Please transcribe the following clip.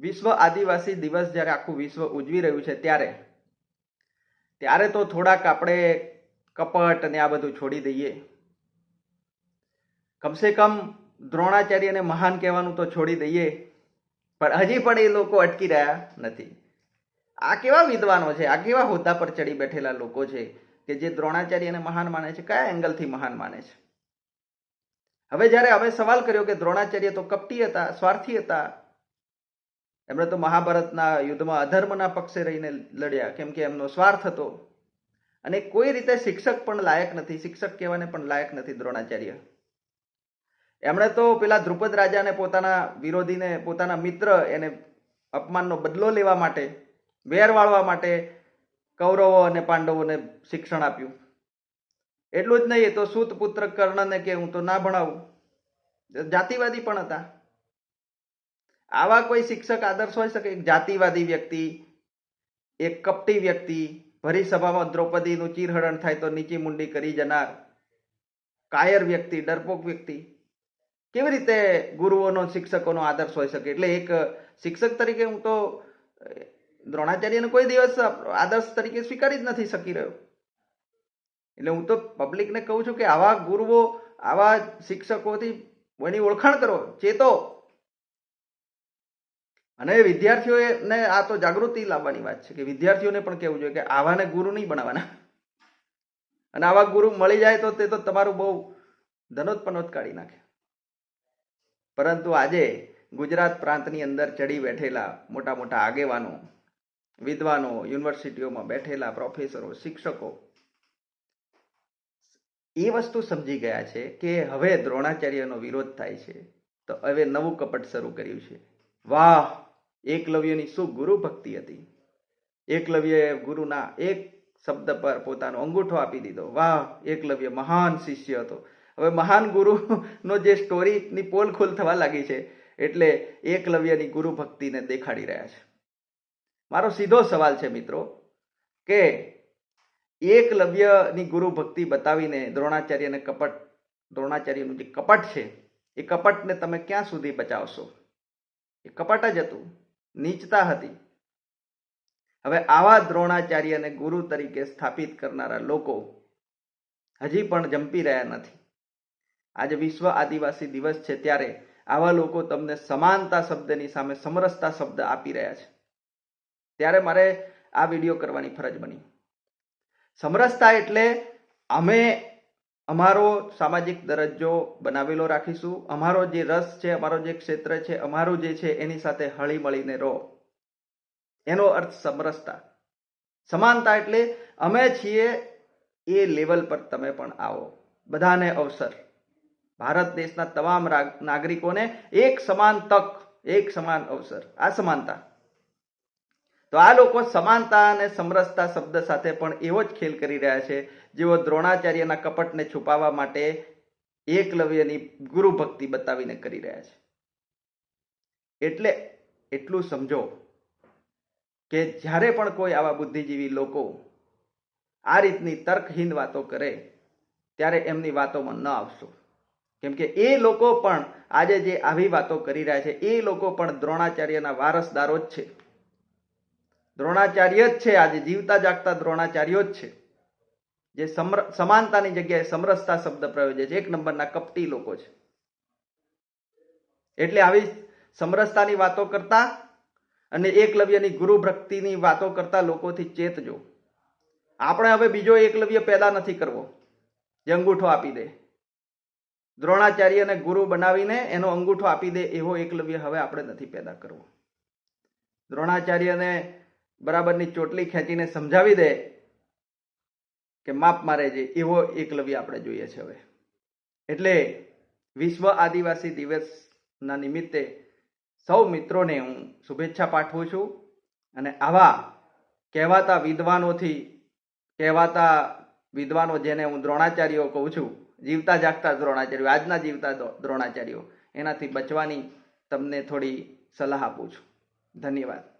વિશ્વ આદિવાસી દિવસ જ્યારે આખું વિશ્વ ઉજવી રહ્યું છે ત્યારે ત્યારે તો થોડાક આપણે કપટ અને આ બધું છોડી દઈએ. કમસે કમ દ્રોણાચાર્યને મહાન કહેવાનું તો છોડી દઈએ, પણ હજી પણ એ લોકો અટકી રહ્યા નથી. આ કેવા વિદ્વાનો છે? આ કેવા હોદ્દા પર ચડી બેઠેલા લોકો છે કે જે દ્રોણાચાર્યને મહાન માને છે? કયા એંગલથી મહાન માને છે? હવે જ્યારે હવે સવાલ કર્યો કે દ્રોણાચાર્ય તો કપટી હતા, સ્વાર્થી હતા એમણે તો મહાભારતના યુદ્ધમાં અધર્મના પક્ષે રહીને લડ્યા, કેમ કે એમનો સ્વાર્થ હતો. અને કોઈ રીતે શિક્ષક પણ લાયક નથી, શિક્ષક કહેવાને પણ લાયક નથી દ્રોણાચાર્ય. એમણે તો પેલા દ્રુપદ રાજાને પોતાના વિરોધીને, પોતાના મિત્ર એને અપમાનનો બદલો લેવા માટે, વેર વાળવા માટે કૌરવો અને પાંડવોને શિક્ષણ આપ્યું. એટલું જ નહીં તો સૂત પુત્ર કર્ણને કે હું તો ના ભણાવું. જાતિવાદી પણ હતા. આવા કોઈ શિક્ષક આદર્શ હોઈ શકે? એક જાતિવાદી વ્યક્તિ, એક કપટી વ્યક્તિ, ભરી સભામાં દ્રૌપદીનું ચીરહરણ થાય તો નીચી મુંડી કરી જનાર, કાયર વ્યક્તિ, ડરપોક વ્યક્તિ. કેવી રીતે ગુરુઓનો, શિક્ષકોનો આદર્શ હોઈ શકે? એટલે એક શિક્ષક તરીકે હું તો દ્રોણાચાર્યને કોઈ દિવસ આદર્શ તરીકે સ્વીકારી જ નથી શકી રહ્યો. એટલે હું તો પબ્લિકને કહું છું કે આવા ગુરુઓ, આવા શિક્ષકોથી એની ઓળખાણ કરો. ચેતો અને વિદ્યાર્થીઓને આ તો જાગૃતિ લાવવાની વાત છે કે વિદ્યાર્થીઓને પણ કહેવું જોઈએ કે આવાને ગુરુ નહીં બનાવવાના અને આવા ગુરુ મળી જાય તો તે તો તમારું બહુ ધનોત્પનોત કાઢી નાખે. પરંતુ આજે ગુજરાત પ્રાંતની અંદર ચડી બેઠેલા મોટા મોટા આગેવાનો, વિદ્વાનો, યુનિવર્સિટીઓમાં બેઠેલા પ્રોફેસરો, શિક્ષકો, એ વસ્તુ સમજી ગયા છે કે હવે દ્રોણાચાર્યનો વિરોધ થાય છે. તો હવે નવું કપટ શરૂ કર્યું છે. વાહ! એકલવ્યની શું ગુરુ ભક્તિ હતી. એકલવ્યએ ગુરુના એક શબ્દ પર પોતાનો અંગૂઠો આપી દીધો. વાહ, એકલવ્ય મહાન શિષ્ય હતો. હવે મહાન ગુરુનો જે સ્ટોરીની પોલ ખોલ થવા લાગી છે, એટલે એકલવ્યની ગુરુ ભક્તિને દેખાડી રહ્યા છે. મારો સીધો સવાલ છે મિત્રો, કે એકલવ્યની ગુરુ ભક્તિ બતાવીને દ્રોણાચાર્યને કપટ, દ્રોણાચાર્યનું જે કપટ છે, એ કપટને તમે ક્યાં સુધી બચાવશો? એ કપટ જ હતું. નીચતા હતી. હવે આવા દ્રોણાચાર્યને ગુરુ તરીકે સ્થાપિત કરનારા લોકો હજી પણ જંપી રહ્યા નથી. આજે વિશ્વ આદિવાસી દિવસ છે ત્યારે આવા લોકો તમને સમાનતા શબ્દની સામે સમરસતા શબ્દ આપી રહ્યા છે. ત્યારે મારે આ વીડિયો કરવાની ફરજ બની. સમરસતા એટલે અમે અમારો સામાજિક દરજ્જો બનાવેલો રાખીશું. અમારો જે રસ છે, અમારો જે ક્ષેત્ર છે, અમારું જે છે, એની સાથે હળી મળીને રહો. એનો અર્થ સમરસતા. સમાનતા એટલે અમે છીએ એ લેવલ પર તમે પણ આવો. બધાને અવસર. ભારત દેશના તમામ નાગરિકોને એક સમાન તક, એક સમાન અવસર. આ સમાનતા. તો આ લોકો સમાનતા અને સમરસતા શબ્દ સાથે પણ એવો જ ખેલ કરી રહ્યા છે, જેઓ દ્રોણાચાર્યના કપટને છુપાવવા માટે એકલવ્યની ગુરુ ભક્તિ બતાવીને કરી રહ્યા છે. એટલે એટલું સમજો કે જ્યારે પણ કોઈ આવા બુદ્ધિજીવી લોકો આ રીતની તર્કહીન વાતો કરે, ત્યારે એમની વાતોમાં ન આવશો. કેમ કે એ લોકો પણ આજે જે આવી વાતો કરી રહ્યા છે, એ લોકો પણ દ્રોણાચાર્યના વારસદારો જ છે. દ્રોણાચાર્ય જ છે, આજે જીવતા જાગતા દ્રોણાચાર્યો જ છે. જે સમાનતાની જગ્યાએ સમરસતા શબ્દ પ્રયોજે છે, એક નંબરના કપટી લોકો છે. એટલે આવી સમરસતાની વાતો કરતા અને એકલવ્યની ગુરુ ભક્તિની વાતો કરતા લોકોથી ચેતજો આપણે હવે બીજો એકલવ્ય પેદા નથી કરવો. જે અંગૂઠો આપી દે. દ્રોણાચાર્યને ગુરુ બનાવીને એનો અંગૂઠો આપી દે એવો એકલવ્ય હવે આપણે નથી પેદા કરવો. દ્રોણાચાર્યને બરાબરની ચોટલી ખેંચીને સમજાવી દે કે માપ મારે છે, એવો એકલવ્ય આપણે જોઈએ છે હવે. એટલે વિશ્વ આદિવાસી દિવસના નિમિત્તે સૌ મિત્રોને હું શુભેચ્છા પાઠવું છું અને આવા કહેવાતા વિદ્વાનોથી, કહેવાતા વિદ્વાનો જેને હું દ્રોણાચાર્યો કહું છું, જીવતા જાગતા દ્રોણાચાર્યો, આજના જીવતા દ્રોણાચાર્યો, એનાથી બચવાની તમને થોડી સલાહ આપું છું. ધન્યવાદ.